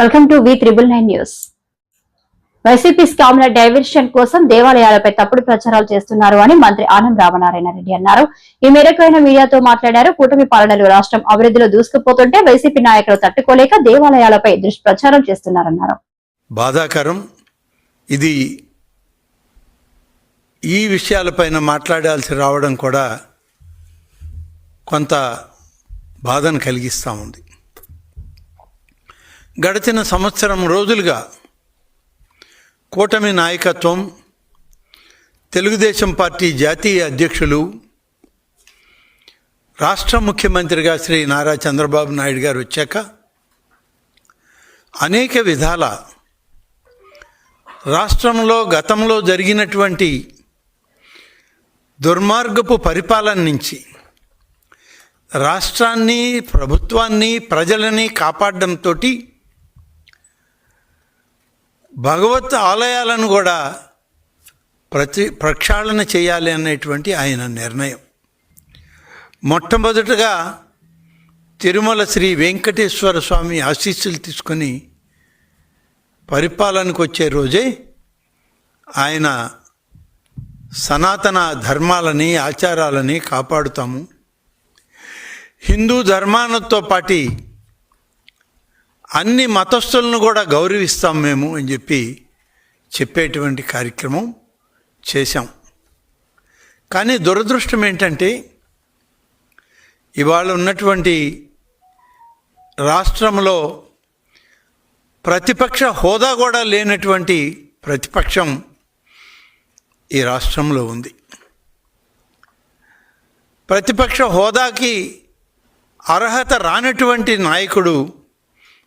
Welcome to V triple nine news YCP స్కామ్ల diversion కోసం దేవాలయాలపై తప్పుడు ప్రచారాలు చేస్తున్నారు అని మంత్రి ఆనం రామనారాయణ రెడ్డి అన్నారు. ఈ మేరకు ఆయన మీడియాతో మాట్లాడారు. కూటమి పాలనలు రాష్ట్రం అభివృద్ధిలో దూసుకుపోతుంటే వైసీపీ నాయకులు తట్టుకోలేక దేవాలయాలపై దుష్ప్రచారం చేస్తున్నారన్నారు. బాధాకరం. ఇది ఈ విషయాలపైన మాట్లాడాల్సి రావడం కూడా కొంత బాధను కలిగిస్తూ ఉంది. గడిచిన సంవత్సరం రోజులుగా కూటమి నాయకత్వం తెలుగుదేశం పార్టీ జాతీయ అధ్యక్షులు రాష్ట్ర ముఖ్యమంత్రిగా శ్రీ నారా చంద్రబాబు నాయుడు గారు వచ్చాక అనేక విధాల రాష్ట్రంలో గతంలో జరిగినటువంటి దుర్మార్గపు పరిపాలన నుంచి రాష్ట్రాన్ని ప్రభుత్వాన్ని ప్రజలని కాపాడడంతో భగవత్ ఆలయాలను కూడా ప్రతి ప్రక్షాళన చేయాలి అనేటువంటి ఆయన నిర్ణయం. మొట్టమొదటగా తిరుమల శ్రీ వెంకటేశ్వర స్వామి ఆశీస్సులు తీసుకొని పరిపాలనకు వచ్చే రోజే ఆయన సనాతన ధర్మాలని ఆచారాలని కాపాడుతాము. హిందూ ధర్మాలతో పాటి అన్ని మతస్థులను కూడా గౌరవిస్తాం మేము అని చెప్పి చెప్పేటువంటి కార్యక్రమం చేశాం. కానీ దురదృష్టం ఏంటంటే ఇవాళ ఉన్నటువంటి రాష్ట్రంలో ప్రతిపక్ష హోదా కూడా లేనటువంటి ప్రతిపక్షం ఈ రాష్ట్రంలో ఉంది. ప్రతిపక్ష హోదాకి అర్హత రానటువంటి నాయకుడు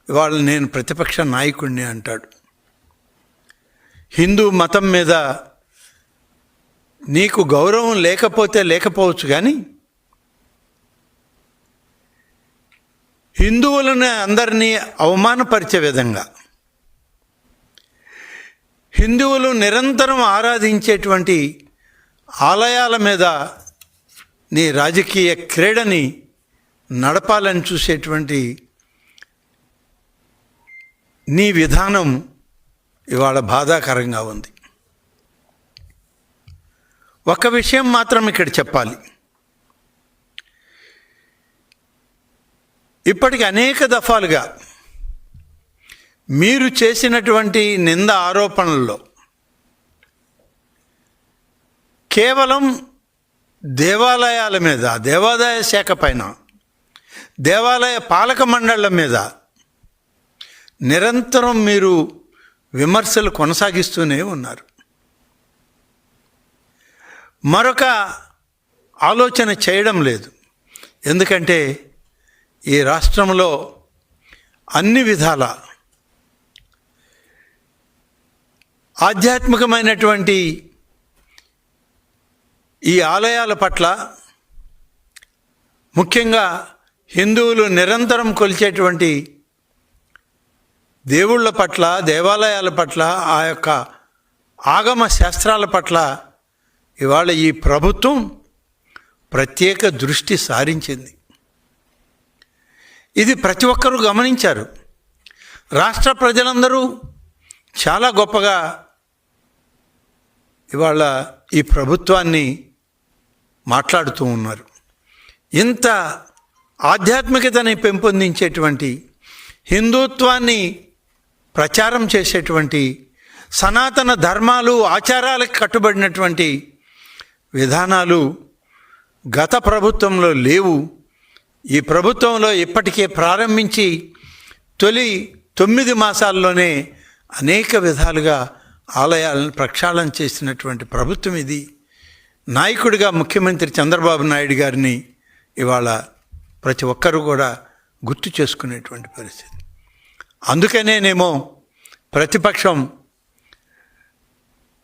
ఇవాళ నేను ప్రతిపక్ష నాయకుడిని అంటాడు. హిందూ మతం మీద నీకు గౌరవం లేకపోతే లేకపోవచ్చు కానీ హిందువులను అందరినీ అవమానపరిచే విధంగా హిందువులు నిరంతరం ఆరాధించేటువంటి ఆలయాల మీద నీ రాజకీయ క్రీడని నడపాలని చూసేటువంటి నీ విధానం ఇవాళ బాధాకరంగా ఉంది. ఒక విషయం మాత్రం ఇక్కడ చెప్పాలి. ఇప్పటికి అనేక దఫాలుగా మీరు చేసినటువంటి నింద ఆరోపణల్లో కేవలం దేవాలయాల మీద దేవాదాయ శాఖ పైన దేవాలయ పాలక మండళ్ళ మీద నిరంతరం మీరు విమర్శలు కొనసాగిస్తూనే ఉన్నారు. మరొక ఆలోచన చేయడం లేదు. ఎందుకంటే ఈ రాష్ట్రంలో అన్ని విధాల ఆధ్యాత్మికమైనటువంటి ఈ ఆలయాల పట్ల ముఖ్యంగా హిందువులు నిరంతరం కొలిచేటువంటి దేవుళ్ళ పట్ల దేవాలయాల పట్ల ఆ యొక్క ఆగమ శాస్త్రాల పట్ల ఇవాళ ఈ ప్రభుత్వం ప్రత్యేక దృష్టి సారించింది. ఇది ప్రతి ఒక్కరూ గమనించారు. రాష్ట్ర ప్రజలందరూ చాలా గొప్పగా ఇవాళ ఈ ప్రభుత్వాన్ని మాట్లాడుతూ ఉన్నారు. ఇంత ఆధ్యాత్మికతని పెంపొందించేటువంటి హిందుత్వాన్ని ప్రచారం చేసేటువంటి సనాతన ధర్మాలు ఆచారాలకు కట్టుబడినటువంటి విధానాలు గత ప్రభుత్వంలో లేవు. ఈ ప్రభుత్వంలో ఇప్పటికే ప్రారంభించి తొలి తొమ్మిది మాసాల్లోనే అనేక విధాలుగా ఆలయాలను ప్రక్షాళన చేసినటువంటి ప్రభుత్వం ఇది. నాయకుడిగా ముఖ్యమంత్రి చంద్రబాబు నాయుడు గారిని ఇవాళ ప్రతి ఒక్కరూ కూడా గుర్తు చేసుకునేటువంటి పరిస్థితి. అందుకనేనేమో ప్రతిపక్షం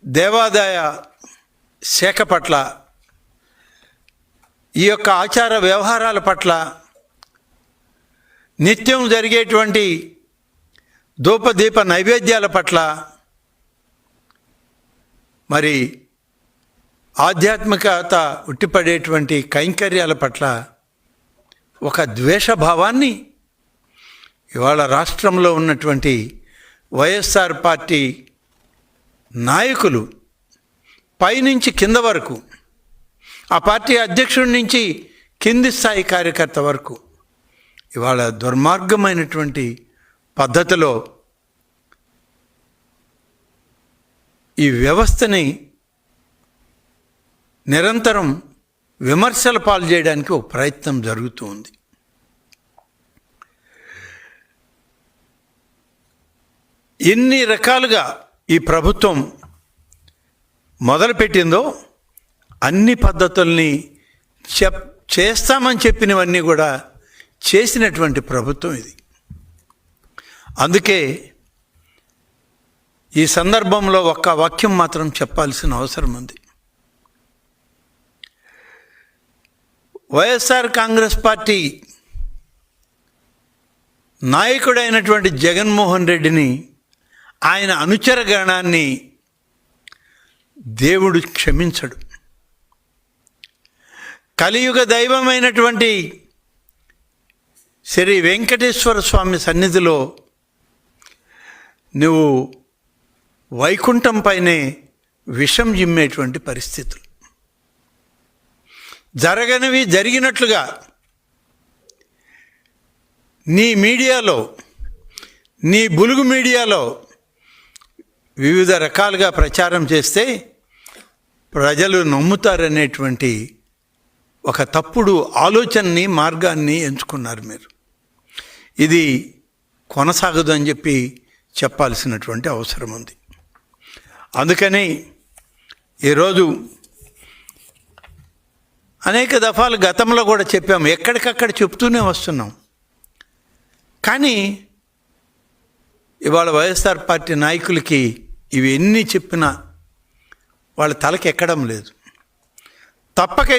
దేవాదాయ శాఖ పట్ల ఈ యొక్క ఆచార వ్యవహారాల పట్ల నిత్యం జరిగేటువంటి ధూపదీప నైవేద్యాల పట్ల మరి ఆధ్యాత్మికత ఉట్టిపడేటువంటి కైంకర్యాల పట్ల ఒక ద్వేషభావాన్ని ఇవాళ రాష్ట్రంలో ఉన్నటువంటి వైఎస్ఆర్ పార్టీ నాయకులు పైనుంచి కింద వరకు ఆ పార్టీ అధ్యక్షుడి నుంచి కింది స్థాయి కార్యకర్త వరకు ఇవాళ దుర్మార్గమైనటువంటి పద్ధతిలో ఈ వ్యవస్థని నిరంతరం విమర్శల పాలు చేయడానికి ఒక ప్రయత్నం జరుగుతూ ఉంది. ఎన్ని రకాలుగా ఈ ప్రభుత్వం మొదలుపెట్టిందో అన్ని పద్ధతుల్ని చెప్ చేస్తామని చెప్పినవన్నీ కూడా చేసినటువంటి ప్రభుత్వం ఇది. అందుకే ఈ సందర్భంలో ఒక్క వాక్యం మాత్రం చెప్పాల్సిన అవసరం ఉంది. వైఎస్ఆర్ కాంగ్రెస్ పార్టీ నాయకుడైనటువంటి జగన్మోహన్ రెడ్డిని ఆయన అనుచరగణాన్ని దేవుడు క్షమించడు. కలియుగ దైవమైనటువంటి శ్రీ వెంకటేశ్వర స్వామి సన్నిధిలో నువ్వు వైకుంఠంపైనే విషం జిమ్మేటువంటి పరిస్థితులు. జరగనివి జరిగినట్లుగా నీ మీడియాలో నీ బులుగు మీడియాలో వివిధ రకాలుగా ప్రచారం చేస్తే ప్రజలు నమ్ముతారనేటువంటి ఒక తప్పుడు ఆలోచనని మార్గాన్ని ఎంచుకున్నారు మీరు. ఇది కొనసాగదు అని చెప్పి చెప్పాల్సినటువంటి అవసరం ఉంది. అందుకని ఈరోజు అనేక దఫాలు గతంలో కూడా చెప్పాము ఎక్కడికక్కడ చెప్తూనే వస్తున్నాం. కానీ ఇవాళ వైఎస్ఆర్ పార్టీ నాయకులకి ఇవి ఎన్ని చెప్పినా వాళ్ళ తలకి ఎక్కడం లేదు. తప్పక